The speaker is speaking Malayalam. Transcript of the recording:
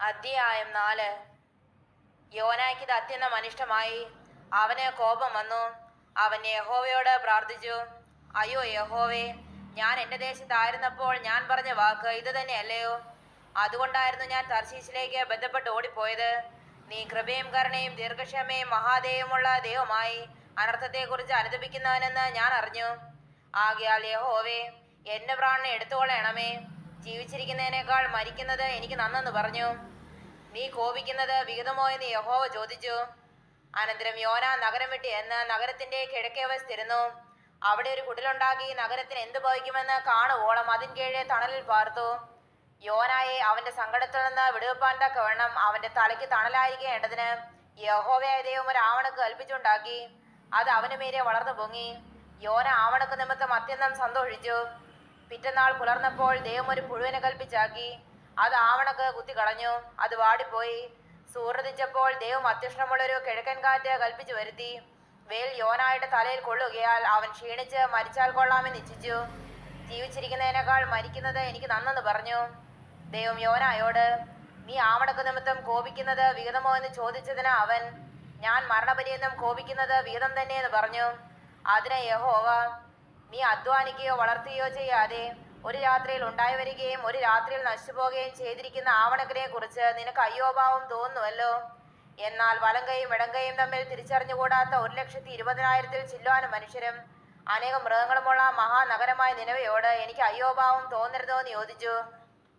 അധ്യായം നാല്. യോനായ്ക്ക് ഇത് അത്യന്തം അനിഷ്ടമായി. അവന് കോപം വന്നു. അവൻ യഹോവയോട് പ്രാർത്ഥിച്ചു. അയ്യോ യഹോവേ ഞാൻ എന്റെ ദേശത്തായിരുന്നപ്പോൾ ഞാൻ പറഞ്ഞ വാക്ക് ഇത് തന്നെയല്ലയോ? അതുകൊണ്ടായിരുന്നു ഞാൻ തർശീശിലേക്ക് ബന്ധപ്പെട്ട് ഓടിപ്പോയത്. നീ കൃപയും കരുണയും ദീർഘക്ഷമയും മഹാദേവമുള്ള ദൈവമായി അനർത്ഥത്തെക്കുറിച്ച് അനുദപിക്കുന്നവനെന്ന് ഞാൻ അറിഞ്ഞു. ആകയാൽ യഹോവേ എന്റെ പ്രാണനെ എടുത്തുകൊള്ളണമേ. ജീവിച്ചിരിക്കുന്നതിനേക്കാൾ മരിക്കുന്നത് എനിക്ക് നന്നെന്ന് പറഞ്ഞു. നീ കോപിക്കുന്നത് വിഹിതമോ എന്ന് യഹോവ ചോദിച്ചു. അനന്തരം യോന നഗരം വിട്ട് എന്ന് നഗരത്തിന്റെ കിഴക്കേ വശത്തിരുന്നു അവിടെ ഒരു കുടിലുണ്ടാക്കി നഗരത്തിന് എന്ത് ഭവിക്കുമെന്ന് കാണുവോളം അതിൻ കീഴെ തണലിൽ പാർത്തു. യോനായെ അവന്റെ സങ്കടത്തിൽ നിന്ന് വിടുവിപ്പാൻ തക്കവണ്ണം അവന്റെ തലയ്ക്ക് തണലായിരിക്കേണ്ടതിന് യഹോവയായ ദൈവം ഒരു ആവണക്ക് കൽപ്പിച്ചുണ്ടാക്കി. അത് അവന് മീരെ വളർന്നു പൊങ്ങി. യോന ആവണക്ക് നിമിത്തം അത്യന്തം സന്തോഷിച്ചു. പിറ്റന്നാൾ പുലർന്നപ്പോൾ ദൈവം ഒരു പുഴുവിനെ കൽപ്പിച്ചാക്കി. അത് ആവണക്ക് കുത്തി കളഞ്ഞു. അത് വാടിപ്പോയി. സൂര്യതിച്ചപ്പോൾ ദൈവം അത്യുഷ്ണമുള്ളൊരു കിഴക്കൻ കാറ്റ് കൽപ്പിച്ചു വരുത്തി. വേൽ യോനായുടെ തലയിൽ കൊള്ളുകയാൽ അവൻ ക്ഷീണിച്ച് മരിച്ചാൽ കൊള്ളാമെന്ന് ഇച്ഛിച്ചു ജീവിച്ചിരിക്കുന്നതിനേക്കാൾ മരിക്കുന്നത് എനിക്ക് നന്നെന്ന് പറഞ്ഞു. ദൈവം യോനായോട് നീ ആവണക്ക് നിമിത്തം കോപിക്കുന്നത് വിഹിതമോ എന്ന് ചോദിച്ചതിന് അവൻ ഞാൻ മരണപര്യന്തം കോപിക്കുന്നത് വിഹിതം തന്നെയെന്ന് പറഞ്ഞു. അതിന് യഹോവ നീ അധ്വാനിക്കുകയോ വളർത്തുകയോ ചെയ്യാതെ ഒരു രാത്രിയിൽ ഉണ്ടായി വരികയും ഒരു രാത്രിയിൽ നശിച്ചുപോകുകയും ചെയ്തിരിക്കുന്ന ആവണക്കിനെ കുറിച്ച് നിനക്ക് അയ്യോഭാവം തോന്നുന്നുവല്ലോ എന്നാൽ വലങ്കയും ഇടങ്കയും തമ്മിൽ തിരിച്ചറിഞ്ഞുകൂടാത്ത ഒരു ലക്ഷത്തി ഇരുപതിനായിരത്തിൽ ചില്ലുവാനും മനുഷ്യരും അനേകം മൃഗങ്ങളുമുള്ള മഹാനഗരമായ നിലവയോട് എനിക്ക് അയ്യോഭാവം തോന്നരുതോ എന്ന് ചോദിച്ചു